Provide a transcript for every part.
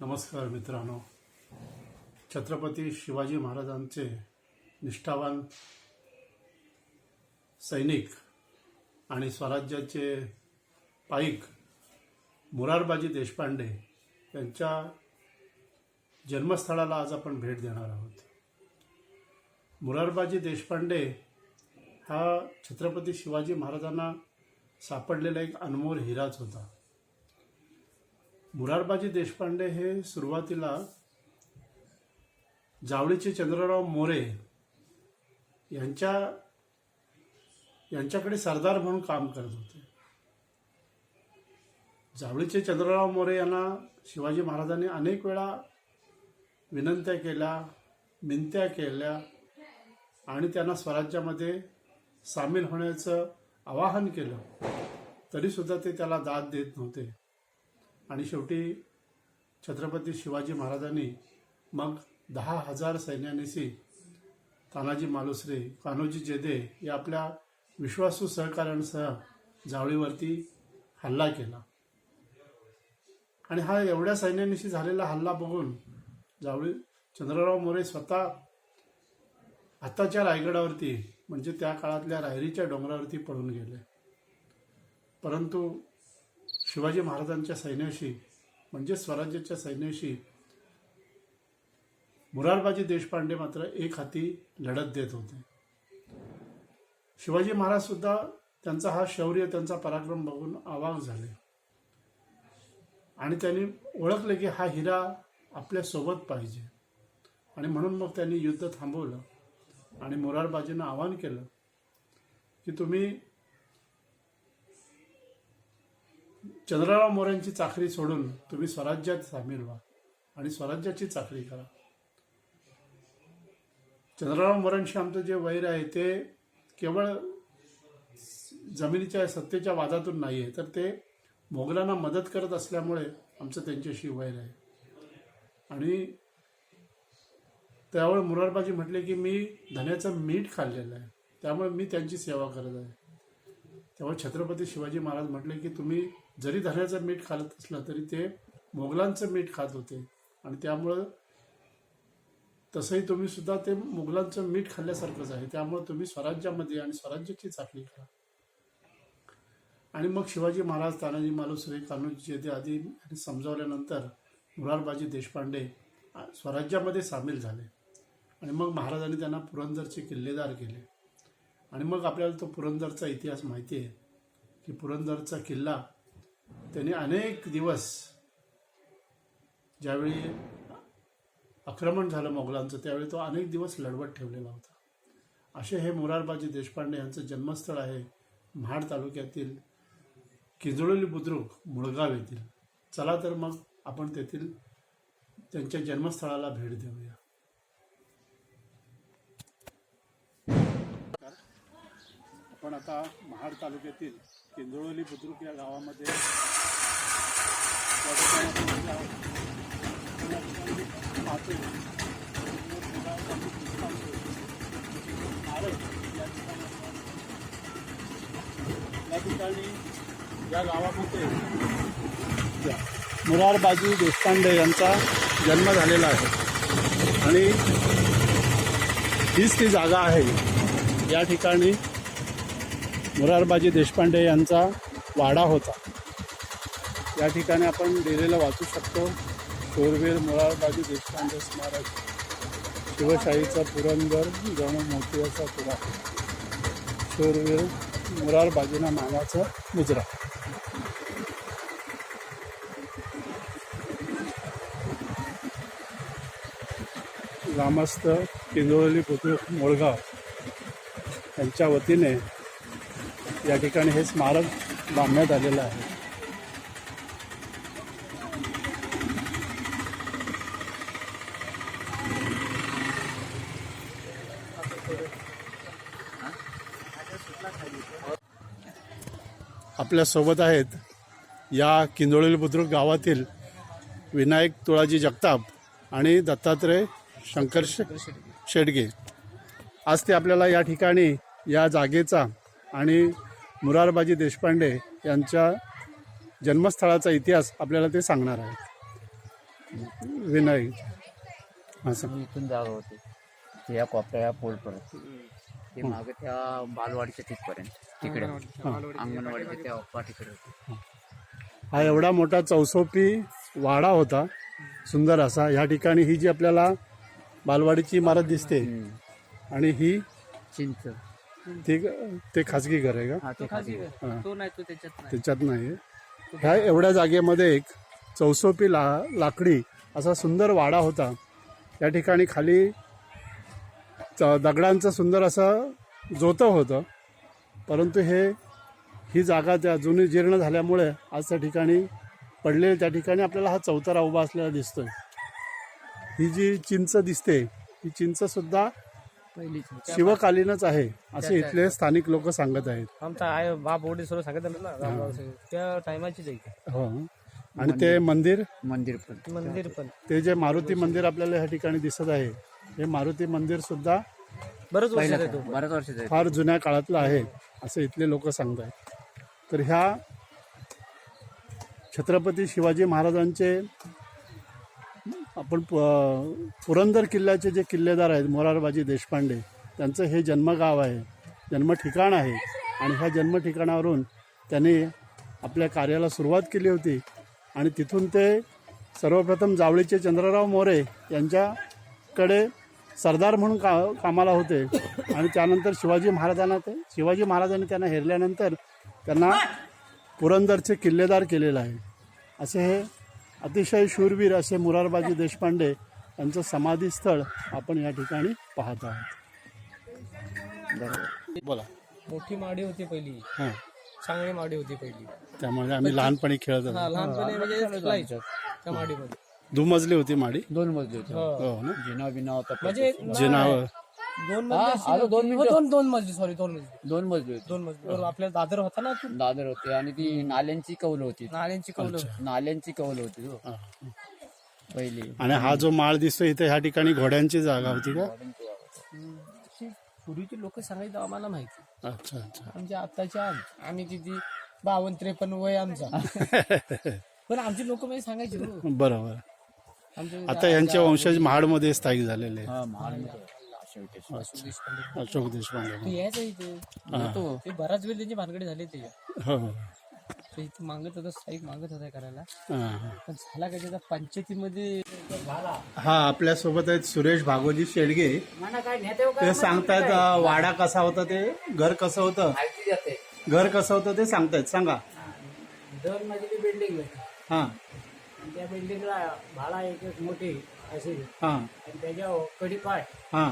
नमस्कार मित्रांनो. छत्रपती शिवाजी महाराजांचे निष्ठावान सैनिक आणि स्वराज्याचे पाईक मुरारबाजी देशपांडे यांच्या जन्मस्थळाला आज आपण भेट देणार आहोत. मुरारबाजी देशपांडे हा छत्रपती शिवाजी महाराजांना सापडलेला एक अनमोल हिराच होता. मुरारबाजी देशपांडे हे सुरुवातीला जावळीचे चंद्रराव मोरे यांच्या यांच्याकडे सरदार म्हणून काम करत होते. जावळीचे चंद्रराव मोरे यांना शिवाजी महाराजांनी अनेक वेळा विनंत्या केल्या मिनत्या केल्या आणि त्यांना स्वराज्यामध्ये सामील होण्याचं आवाहन केलं. तरीसुद्धा ते त्याला दाद देत नव्हते. आणि शेवटी छत्रपती शिवाजी महाराजांनी मग दहा हजार सैन्यानिशी तानाजी मालुसरे कान्होजी जेदे या आपल्या विश्वासू सहकाऱ्यांसह जावळीवरती हल्ला केला. आणि हा एवढ्या सैन्यानिशी झालेला हल्ला बघून जावळी चंद्रराव मोरे स्वतः आताच्या रायगडावरती म्हणजे त्या काळातल्या रायरीच्या डोंगरावरती पळून गेले. परंतु शिवाजी महाराजांच्या सैन्याशी म्हणजे स्वराज्याच्या सैन्याशी मुरारबाजी देशपांडे मात्र एक हाती लढत देत होते. शिवाजी महाराज सुद्धा त्यांचा हा शौर्य त्यांचा पराक्रम बघून आवाक झाले. आणि त्यांनी ओळखले की हा हिरा आपल्यासोबत पाहिजे. आणि म्हणून मग त्यांनी युद्ध थांबवलं आणि मुरारबाजीनं आवाहन केलं की तुम्ही चंद्रराव मोऱ्यांची चाकरी सोडून तुम्ही स्वराज्यात सामील व्हा आणि स्वराज्याची चाकरी करा. चंद्रराव मोऱ्यांशी आमचं जे वैर आहे ते केवळ जमिनीच्या सत्तेच्या वादातून नाही आहे तर ते मोगलांना मदत करत असल्यामुळे आमचं त्यांच्याशी वैर आहे. आणि त्यावेळी मुरारबाजी म्हटले की मी धन्याचं मीठ खाल्लेलं आहे त्यामुळे मी त्यांची सेवा करत आहे. तेव्हा छत्रपती शिवाजी महाराज म्हटले की तुम्ही जरी धन्याचं मीठ खात असलं तरी ते मोगलांचं मीठ खात होते. आणि त्यामुळं तसंही तुम्ही सुद्धा ते मुघलांचं मीठ खाल्ल्यासारखंच आहे. त्यामुळे तुम्ही स्वराज्यामध्ये आणि स्वराज्याची चाकणी करा. आणि मग शिवाजी महाराज तानाजी मालुसरे कान्होजी जेदे आदी आणि समजावल्यानंतर मुरारबाजी देशपांडे स्वराज्यामध्ये सामील झाले. आणि मग महाराजांनी त्यांना पुरंदरचे किल्लेदार केले. आणि मग आपल्याला तो पुरंदरचा इतिहास माहिती आहे की पुरंदरचा किल्ला त्यांनी अनेक दिवस ज्यावेळी आक्रमण झालं मोगलांचं त्यावेळी तो अनेक दिवस लढवत ठेवलेला होता. असे हे मोरारबाजी देशपांडे यांचं जन्मस्थळ आहे महाड तालुक्यातील किंजळोली बुद्रुक मुळगाव येथील. चला तर मग आपण तेथील त्यांच्या जन्मस्थळाला भेट देऊया. पण आता महाड तालुक्यातील किंजळोली बुद्रुक या गावामध्ये या ठिकाणी या गावामध्ये मुरारबाजी देशपांडे यांचा जन्म झालेला आहे. आणि हीच ती जागा आहे. या ठिकाणी मुरारबाजी देशपांडे यांचा वाडा होता. या ठिकाणी आपण लिहिलेलं वाचू शकतो. शोरवीर मुरारबाजी देशपांडे स्मारक. शिवशाहीचा पुरंदर जणू मोतियाचा पुरा. शोरवीर मुरारबाजीना नावाचा मुजरा. ग्रामस्थ किंजोळी बुद्रुक मोळगाव यांच्या वतीने या ठिकाणी हे स्मारक बांधण्यात आलेलं आहे. आपल्यासोबत आहेत या किंजोळी बुद्रुक गावातील विनायक तुळाजी जगताप आणि दत्तात्रय शंकर शे- शेडगे. आज ते आपल्याला या ठिकाणी या जागेचा आणि मुरारबाजी देशपांडे यांच्या जन्मस्थळाचा इतिहास आपल्याला ते सांगणार आहेत. विनायक असं इथून जागा होती. ते या कोपऱ्या या पोलपर्यंत. ते मागे त्या बालवाडीच्या तिथपर्यंत. तिकडे. अंगणवाडीच्या त्या अप्पा तिकडे होते. हा एवढा मोठा चौसोपी वाडा होता. सुंदर असा. ह्या ठिकाणी ही जी आपल्याला बालवाडीची इमारत दिसते आणि ही चिंच. ती ते खाजगी घर आहे का? ते खाली हा. तो नाही तो त्याच्यात नाही. त्याच्यात नाही ह्या एवढ्या जागेमध्ये एक चौसोपी ला लाकडी असा सुंदर वाडा होता. या ठिकाणी खाली च- दगडांचं सुंदर असं जोतं होतं. परंतु हे ही जागा त्या जुनी जीर्ण झाल्यामुळे आज त्या ठिकाणी पडलेले त्या ठिकाणी आपल्याला हा चौतारा उभा असलेला दिसतोय. ही जी चिंच दिसते ही चिंच सुद्धा पहिलीच शिवकालीनच आहे. असे इथले स्थानिक लोक सांगत आहेत. आमचा आय बाप वडील सर्व सांगितलं ना रामराव सिंग. त्या टायमाचीच आहे ती. हो. आणि ते मंदिर? मंदिर पण. मंदिर पण. ते जे मारुती मंदिर आपल्याला ह्या ठिकाणी दिसत आहे हे मारुती मंदिर सुद्धा बरंच वर्ष पहिलं येतो बऱ्याच वर्षाचं आहे. फार जुन्या काळातलं आहे असे इथले लोक सांगत आहेत. तर ह्या छत्रपती शिवाजी महाराजांचे आपण प- पुरंदर किल्ल्याचे जे किल्लेदार आहेत मोरारबाजी देशपांडे त्यांचं हे जन्मगाव आहे जन्म ठिकाण आहे. आणि ह्या जन्मठिकाणावरून त्यांनी आपल्या कार्याला सुरुवात केली होती. आणि तिथून ते सर्वप्रथम जावळीचे चंद्रराव मोरे यांच्याकडे सरदार म्हणून का कामाला होते. आणि त्यानंतर शिवाजी महाराजांना ते शिवाजी महाराजांनी त्यांना हेरल्यानंतर त्यांना पुरंदरचे किल्लेदार केलेलं आहे. असे हे अतिशय शूरवीर असे मुरारबाजी देशपांडे यांचं समाधीस्थळ आपण या ठिकाणी पाहत आहोत. बरोबर बोला. मोठी माडी होती पहिली. हां. चांगली माडी होती पहिली. त्यामुळे आम्ही लहानपणी खेळत होतो. हा लहानपणी म्हणजे खेळायचो त्या माडीमध्ये. दुमजली होती माडी? दोन मजली होते. हो. हो ना? जिना बिना होता म्हणजे जिनावर. दोन हा, मजली आलो दोन हो, मिनिटं. दोन दोन मजली सॉरी दोन मजली. दोन मजली होती. दोन मजली. बरोबर आपल्या दादर होता ना तू दादर होते आणि ती नाल्यांची कौल होती. नाल्यांची कौल. नाल्यांची कौल होती हां. पहिली. आणि हा जो माळ दिसतो इथे ह्या ठिकाणी घोड्यांची जागा होती का? पूर्वीचे लोक सांगायचं आम्हाला माहिती. अच्छा अच्छा. म्हणजे आताच्या आम्ही किती बावन्न त्रेपन्न वय आमचा. पण आमचे लोक म्हणजे सांगायचे हो. बरोबर. आता यांचे वंशज महाडमध्ये स्थायिक झालेले आहेत. हा अशोक देशपांडे. अशोक देशपांडे ते यायचं इथे. तो ते बराच वेळ त्यांची भानगडी झाली ते हो हो. ते इथे मागत होता स्थायिक मागत होता करायला. हां, हां. पण झाला का त्याचा? पंचायतीमध्ये हा आपल्यासोबत आहेत सुरेश भागवजी शेडगे ते सांगतायत अं, वाडा कसा होता ते? घर कसं होतं? माहिती देते. घर कसं होतं ते सांगतायत सांगा. दोन मजली बिल्डिंग होती. हा. आणि त्या बिल्डिंगला भाडा एक एक मोठी अशी. हा. आणि त्याच्यावर कडीपाट हा.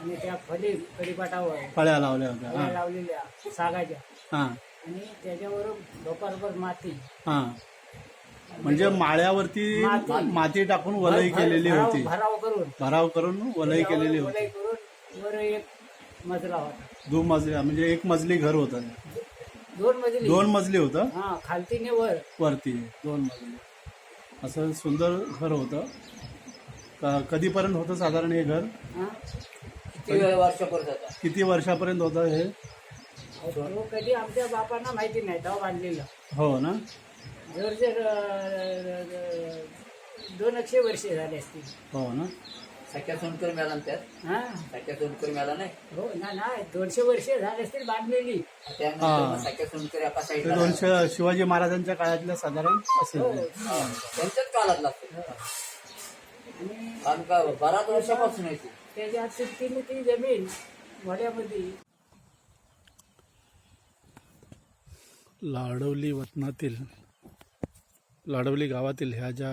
आणि त्या फली कडीपाटावर फळ्या लावल्या होत्या फळ्या हा. लावलेल्या सागाच्या. हा. आणि त्याच्यावर भोपारभर माती. हा. म्हणजे माळ्यावरती माती. माती टाकून वलई केलेली भराव- होती. भराव करून. भराव करून वलई केलेली होती. वलय करून वर एक मजला होता. दोन मजली म्हणजे एक मजली घर होतं. दोन मजली. दोन मजली होतं? हा खालतीने वर. वरती दोन मजली. असं सुंदर घर होतं. क- कधीपर्यंत होतं साधारण हे घर? हा? होता किती वर्षापर्यंत होतं हे? तो कधी आमच्या बापांना माहिती नाही तेव्हा बांधलेलं. हो ना? जर जर अं, दोन एकशे वर्षे झाले असतील. हो ना? सख्या सोनकर मिळाला ना त्यात? हा? सख्या सोनकर मिळाला नाही? हो ना नाही दोनशे वर्षे झाले असतील बांधलेली. त्यानंतर हा. मग सख्या सोनकर एका ते साईडला दोनशे शिवाजी महाराजांच्या काळातल्या साधारण असेल. हो. ते. हा, त्यांच्याच काळात लागते. आणि कारण का बराच वर्षापासून आहे ती त्याच्या ती जमीन वड्यामध्ये. लाडवली वतनातील लाडवली गावातील ह्या ज्या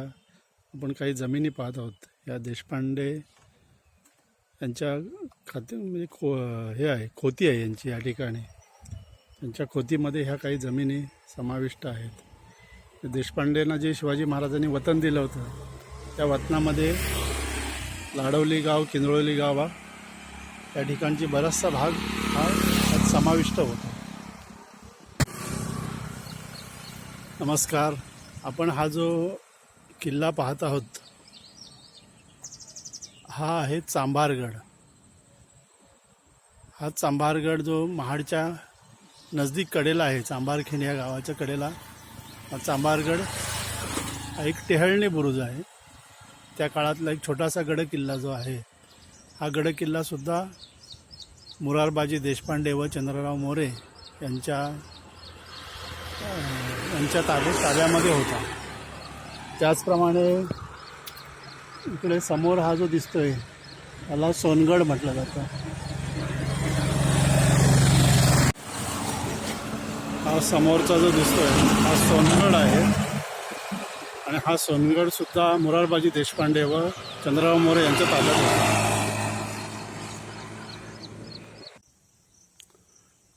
आपण काही जमिनी पाहत आहोत या देशपांडे यांच्या खाते म्हणजे खो हे आहे खोती आहे यांची या ठिकाणी. त्यांच्या खोतीमध्ये ह्या काही जमिनी समाविष्ट आहेत. देशपांडेंना जे शिवाजी महाराजांनी वतन दिलं होतं त्या वतनामध्ये लाडवली गाव किंजळवली गाव त्या या ठिकाणची बराचसा भाग हा त्यात समाविष्ट होता. नमस्कार. आपण हा जो किल्ला पाहत आहोत हा आहे चांभारगड. हा चांभारगड जो महाडच्या नजदीक कडेला आहे चांभारखेण या गावाच्या कडेला हा चांभारगड हा एक टेहळणी बुरुज आहे. त्या काळातला एक छोटासा गड किल्ला जो आहे हा गड किल्लासुद्धा मुरारबाजी देशपांडे व चंद्रराव मोरे यांच्या यांच्या ताब्यात ताब्यामध्ये होता. त्याचप्रमाणे इकडे समोर हा जो दिसतोय त्याला सोनगड म्हटलं जातं. हा समोरचा जो दिसतोय हा सोनगड आहे. आणि हा सोनगडसुद्धा मुरारबाजी देशपांडे व चंद्रराव मोरे यांच्या ताब्यात होता.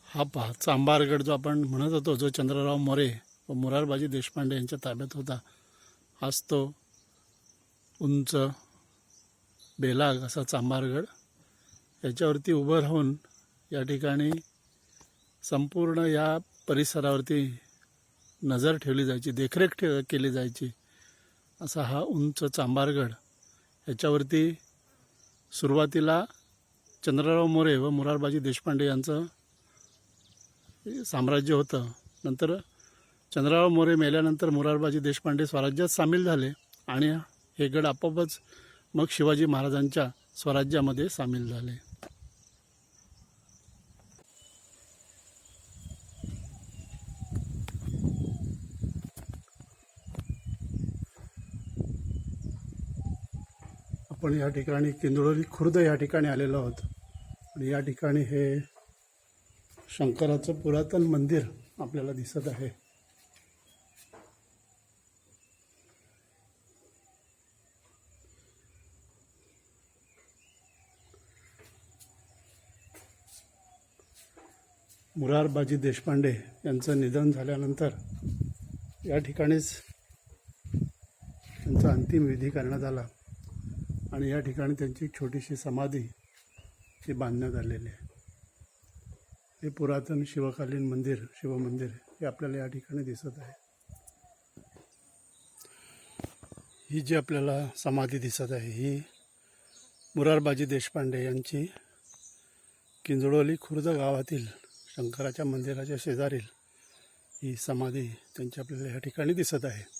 हा पहा चांबारगड जो आपण म्हणत होतो जो चंद्रराव मोरे व मुरारबाजी देशपांडे यांच्या ताब्यात होता हाच तो उंच बेलाग असा चांबारगड याच्यावरती उभं राहून या ठिकाणी संपूर्ण या परिसरावरती नजर ठेवली जायची देखरेख ठेव केली जायची. असा हा उंच चांबारगड. याच्यावरती सुरुवातीला चंद्रराव मोरे व मुरारबाजी देशपांडे यांचं साम्राज्य होतं. नंतर चंद्रराव मोरे मेल्यानंतर मुरारबाजी देशपांडे स्वराज्यात सामील झाले आणि हे गड आपोआपच मग शिवाजी महाराजांच्या स्वराज्यामध्ये सामील झाले. आपण या ठिकाणी किंदुळोली खुर्द या ठिकाणी आलेलो आहोत आणि या ठिकाणी हे शंकराचं पुरातन मंदिर आपल्याला दिसत आहे. मुरारबाजी देशपांडे यांचं निधन झाल्यानंतर या ठिकाणीच त्यांचा अंतिम विधी करण्यात आला. आणि या ठिकाणी त्यांची एक छोटीशी समाधी ही बांधण्यात आलेली आहे. हे पुरातन शिवकालीन मंदिर शिवमंदिर हे आपल्याला या ठिकाणी दिसत आहे. ही जी आपल्याला समाधी दिसत आहे ही मुरारबाजी देशपांडे यांची किंजळोली खुर्द गावातील शंकराच्या मंदिराच्या शेजारील ही समाधी त्यांची आपल्याला या ठिकाणी दिसत आहे.